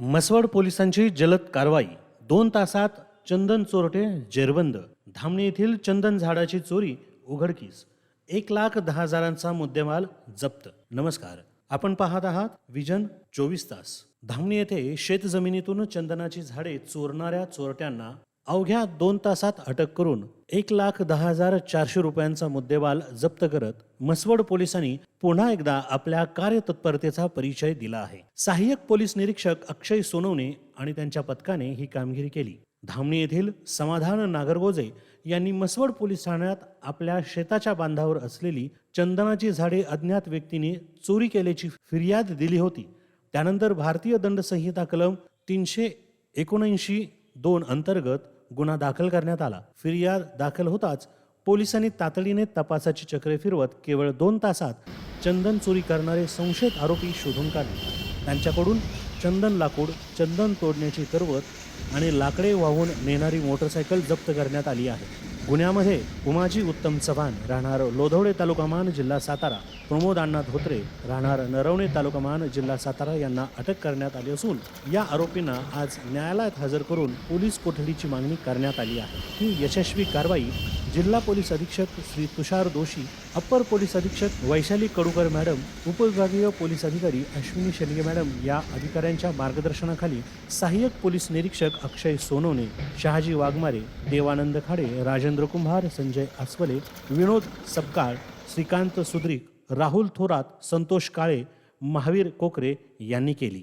म्हसवड पोलिसांची जलद कारवाई. दोन तासात चंदन चोरटे जेरबंद. धामणी येथील चंदन झाडाची चोरी उघडकीस. एक लाख दहा हजारांचा मुद्देमाल जप्त. नमस्कार. आपण पाहत आहात विजन चोवीस तास. धामणी येथे शेतजमिनीतून चंदनाची झाडे चोरणाऱ्या चोरट्यांना अवघ्या दोन तासात अटक करून एक लाख दहा हजार चारशे रुपयांचा मुद्देमाल जप्त करत म्हसवड पोलिसांनी पुन्हा एकदा आपल्या कार्यतत्परतेचा परिचय दिला आहे. सहाय्यक पोलीस निरीक्षक अक्षय सोनवणे आणि त्यांच्या पथकाने ही कामगिरी केली. धामणी येथील समाधान नागरगोजे यांनी म्हसवड पोलीस ठाण्यात आपल्या शेताच्या बांधावर असलेली चंदनाची झाडे अज्ञात व्यक्तीने चोरी केल्याची फिर्याद दिली होती. त्यानंतर भारतीय दंड संहिता कलम तीनशे एकोणऐंशी दोन अंतर्गत गुन्हा दाखल करण्यात आला. फिर्याद दाखल होताच पोलिसांनी तातडीने तपासाची चक्रे फिरवत केवळ दोन तासात चंदन चोरी करणारे संशयित आरोपी शोधून काढले. त्यांच्याकडून चंदन लाकूड चंदन तोडण्याची करवत आणि लाकडे वाहून नेणारी मोटरसायकल जप्त करण्यात आली आहे. गुन्ह्यामध्ये उमाजी उत्तम चव्हाण राहणार लोधवडे तालुका मान जिल्हा सातारा. प्रमोद अण्णा धोत्रे राहणार नरवणे तालुका मान जिल्हा सातारा यांना अटक करण्यात आली असून या आरोपींना आज न्यायालयात हजर करून पोलीस कोठडीची मागणी करण्यात आली आहे. ही यशस्वी कारवाई जिल्हा पोलीस अधीक्षक श्री तुषार दोशी अप्पर पोलीस अधीक्षक वैशाली कडूकर मॅडम उपविभागीय पोलीस अधिकारी अश्विनी शेलगे मॅडम या अधिकाऱ्यांच्या मार्गदर्शनाखाली सहाय्यक पोलीस निरीक्षक अक्षय सोनवणे शहाजी वाघमारे देवानंद खाडे राजेंद्र कुंभार संजय आसवले विनोद सपकाळ श्रीकांत सुद्रिक राहुल थोरात संतोष काळे महावीर कोकरे यांनी केली.